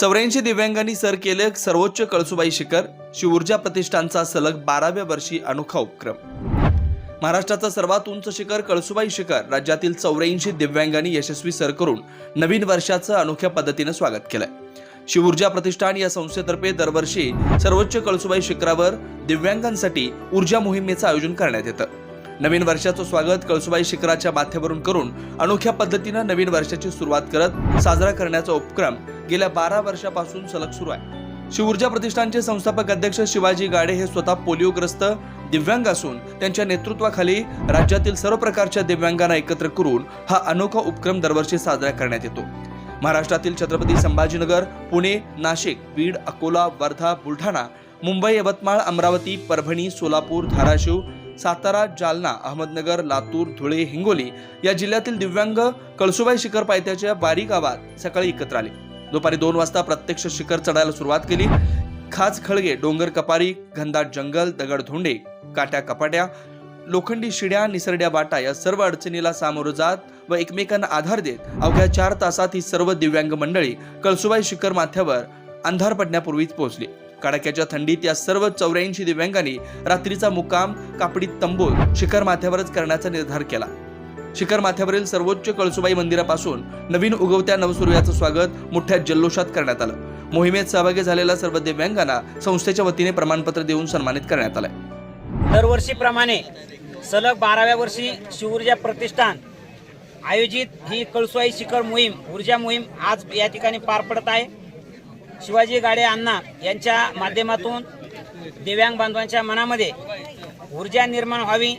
चौऱ्याऐंशी दिव्यांगांनी सर केले सर्वोच्च कळसुबाई शिखर शिवऊर्जा प्रतिष्ठानचा सलग बाराव्या वर्षी अनोखा उपक्रम. महाराष्ट्राचं सर्वात उंच शिखर कळसुबाई शिखर राज्यातील चौऱ्याऐंशी दिव्यांगांनी यशस्वी सर करून नवीन वर्षाचं अनोख्या पद्धतीनं स्वागत केलंय. शिवऊर्जा प्रतिष्ठान या संस्थेतर्फे दरवर्षी सर्वोच्च कळसुबाई शिखरावर दिव्यांगांसाठी ऊर्जा मोहिमेचं आयोजन करण्यात येतं. नवीन वर्षाचं स्वागत कळसुबाई शिखराच्या माथ्यावरून करून अनोख्या पद्धतीनं नवीन वर्षाची सुरुवात करत साजरा करण्याचा उपक्रम गेल्या बारा वर्षापासून सलग सुरू आहे. शिवऊर्जा प्रतिष्ठानचे संस्थापक अध्यक्ष शिवाजी गाडे हे स्वतः पोलिओग्रस्त दिव्यांग असून त्यांच्या नेतृत्वाखाली राज्यातील सर्व प्रकारच्या दिव्यांगांना एकत्र करून हा अनोखा उपक्रम दरवर्षी साजरा करण्यात येतो. महाराष्ट्रातील छत्रपती संभाजीनगर पुणे नाशिक बीड अकोला वर्धा बुलढाणा मुंबई यवतमाळ अमरावती परभणी सोलापूर धाराशिव सातारा जालना अहमदनगर लातूर धुळे हिंगोली या जिल्ह्यातील दिव्यांग कळसुबाई शिखर पायथ्याच्या बारी गावात सकाळी एकत्र आले. दुपारी दोन वाजता प्रत्यक्ष शिखर चढायला सुरुवात केली. खाच खळगे डोंगर कपारी घनदाट जंगल दगड धोंडे काट्या कपाट्या लोखंडी शिड्या निसरड्या बाटा या सर्व अडचणीला सामोरं जात व एकमेकांना आधार देत अवघ्या चार तासात ही सर्व दिव्यांग मंडळी कळसुबाई शिखर माथ्यावर अंधार पडण्यापूर्वीच पोहोचली. कडाक्याच्या थंडीत या सर्व चौऱ्याऐंशी दिव्यांगांनी रात्रीचा मुक्काम कापडी तंबोल शिखर माथ्यावरच करण्याचा निर्धार केला. शिखर माथ्यावरील सर्वोच्च कळसुबाई मंदिरापासून नवीन उगवत्या नवसूर्याचं स्वागत मोठ्या जल्लोषात करण्यात आलं. मोहिमेत सहभागी झालेल्या सर्व दिव्यांगांना संस्थेच्या वतीने प्रमाणपत्र देऊन सन्मानित करण्यात आलंय. दरवर्षीप्रमाणे सलग बाराव्या वर्षी शिवऊर्जा प्रतिष्ठान आयोजित ही कळसुआई शिखर मोहीम ऊर्जा मोहीम आज या ठिकाणी पार पडत आहे. शिवाजी गाडे अण्णा यांच्या माध्यमातून दिव्यांग बांधवांच्या मनामध्ये ऊर्जा निर्माण व्हावी.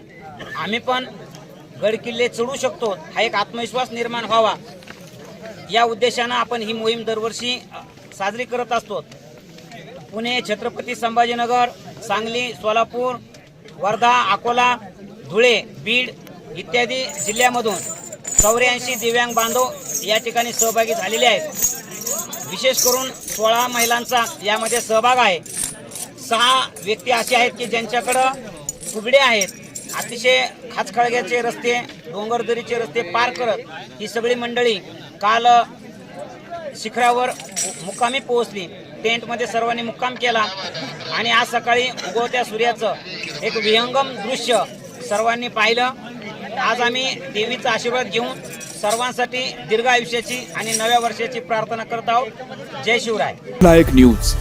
आम्ही पण गड किल्ले चढू शकतो. हा एक आत्मविश्वास निर्माण व्हावा. या उद्देशानं आपण ही मोहीम दरवर्षी साजरी करत असतो. पुणे छत्रपती संभाजीनगर सांगली सोलापूर वर्धा अकोला धुळे बीड इत्यादी जिल्ह्यामधून चौऱ्याऐंशी दिव्यांग बांधव या ठिकाणी सहभागी झालेले आहेत. विशेष करून सोळा महिलांचा यामध्ये सहभाग आहे. सहा व्यक्ती असे आहेत की ज्यांच्याकडं फुगडे आहेत. अतिशय खाचखळग्याचे रस्ते डोंगरदरीचे रस्ते पार करत ही सगळी मंडळी काल शिखरावर मुक्कामी पोहोचली. टेंटमध्ये सर्वांनी मुक्काम केला आणि आज सकाळी उगवत्या सूर्याचं एक विहंगम दृश्य सर्वांनी पाहिलं. आज आम्ही देवीचा आशीर्वाद घेऊन सर्वांसाठी दीर्घ आयुष्याची आणि नव्या वर्षाची प्रार्थना करत आहोत. जय शिवराय. नायक न्यूज.